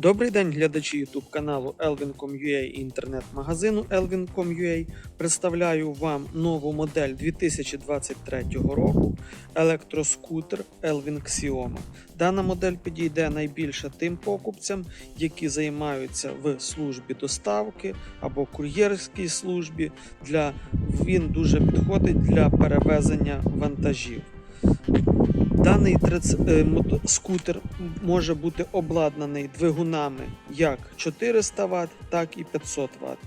Добрий день, глядачі YouTube каналу Elvin.com.ua і інтернет-магазину Elvin.com.ua. Представляю вам нову модель 2023 року електроскутер Elvin Xioma. Дана модель підійде найбільше тим покупцям, які займаються в службі доставки або кур'єрській службі. Для він дуже підходить для перевезення вантажів. Даний е, скутер може бути обладнаний двигунами як 400 Вт, так і 500 Вт.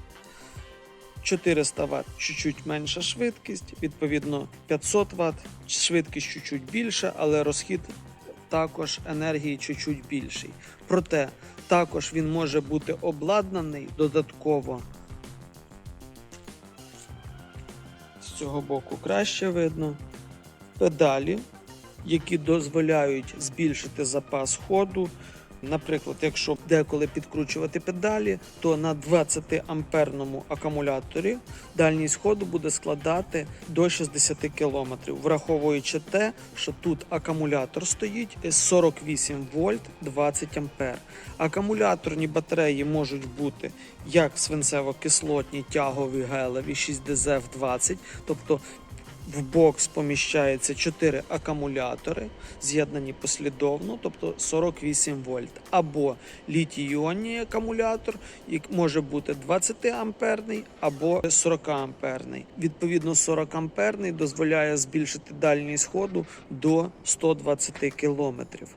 400 Вт чуть-чуть менша швидкість, відповідно 500 Вт швидкість чуть-чуть більша, але розхід також енергії чуть-чуть більший. Проте також він може бути обладнаний додатково. З цього боку краще видно. Педалі які дозволяють збільшити запас ходу. Наприклад, якщо деколи підкручувати педалі, то на 20 амперному акумуляторі дальність ходу буде складати до 60 км, враховуючи те, що тут акумулятор стоїть 48 вольт 20 ампер. Акумуляторні батареї можуть бути як свинцево-кислотні, тягові, гелеві 6DZF20, тобто в бокс поміщається 4 акумулятори, з'єднані послідовно, тобто 48 вольт. Або літій-іонний акумулятор, який може бути 20 амперний або 40 амперний. Відповідно, 40 амперний дозволяє збільшити дальність ходу до 120 кілометрів.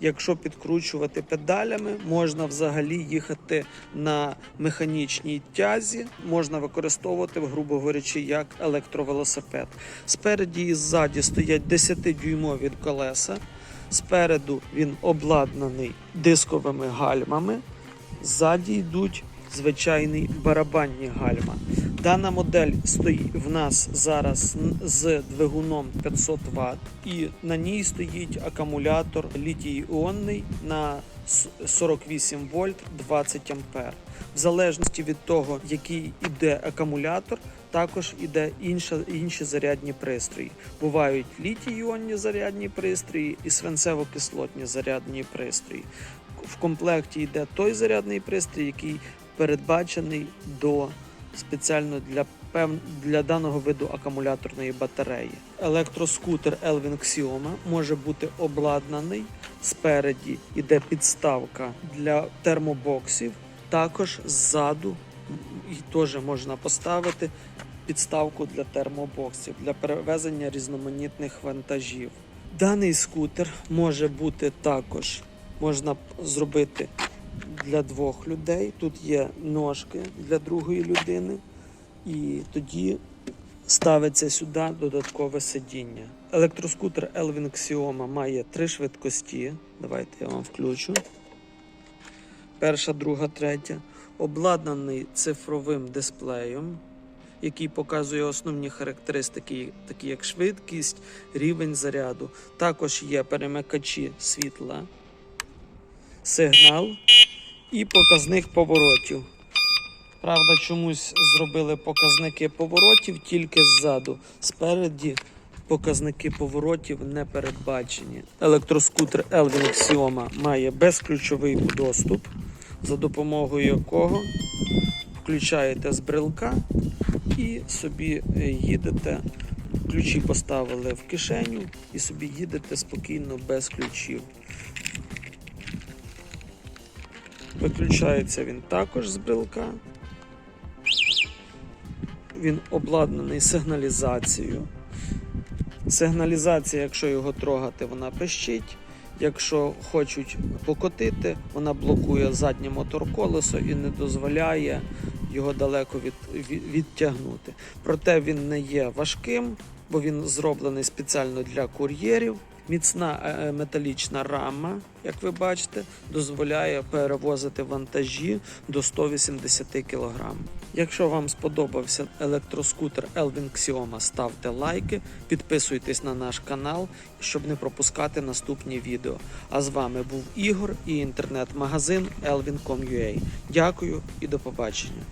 Якщо підкручувати педалями, можна взагалі їхати на механічній тязі, можна використовувати, грубо говорячи, як електровелосипед. Спереді і ззаді стоять 10-дюймові колеса. Спереду він обладнаний дисковими гальмами. Ззаді йдуть звичайні барабанні гальма. Дана модель стоїть в нас зараз з двигуном 500 Вт, і на ній стоїть акумулятор літій-іонний на 48 вольт 20 ампер. В залежності від того, який іде акумулятор, також іде інша, інші зарядні пристрої. Бувають літій-іонні зарядні пристрої і свинцево-кислотні зарядні пристрої. В комплекті йде той зарядний пристрій, який передбачений до спеціально для пев... для даного виду акумуляторної батареї. Електроскутер Elvin Xioma може бути обладнаний спереді іде підставка для термобоксів. Також ззаду теж можна поставити підставку для термобоксів для перевезення різноманітних вантажів. Даний скутер може бути також можна зробити для двох людей. Тут є ножки для другої людини, і тоді ставиться сюди додаткове сидіння. Електроскутер Elvin Xioma має три швидкості. Давайте я вам включу. Перша, друга, третя. Обладнаний цифровим дисплеєм, який показує основні характеристики, такі як швидкість, рівень заряду. Також є перемикачі світла, сигнал і показник поворотів. Правда, чомусь зробили показники поворотів тільки ззаду. Спереді показники поворотів не передбачені. Електроскутер Elvin Xioma має безключовий доступ, за допомогою якого включаєте з брелка і собі е, їдете. Ключі поставили в кишеню і собі їдете спокійно без ключів. Виключається він також з брелка. Він обладнаний сигналізацією. Сигналізація, якщо його трогати, вона пищить. Якщо хочуть покотити, вона блокує заднє мотор-колесо і не дозволяє його далеко від, від- відтягнути. Проте він не є важким, бо він зроблений спеціально для кур'єрів. Міцна е, е, металічна рама, як ви бачите, дозволяє перевозити вантажі до 180 кг. Якщо вам сподобався електроскутер Elvin Xioma, ставте лайки, підписуйтесь на наш канал, щоб не пропускати наступні відео. А з вами був Ігор і інтернет-магазин Elvin.com.ua. Дякую і до побачення.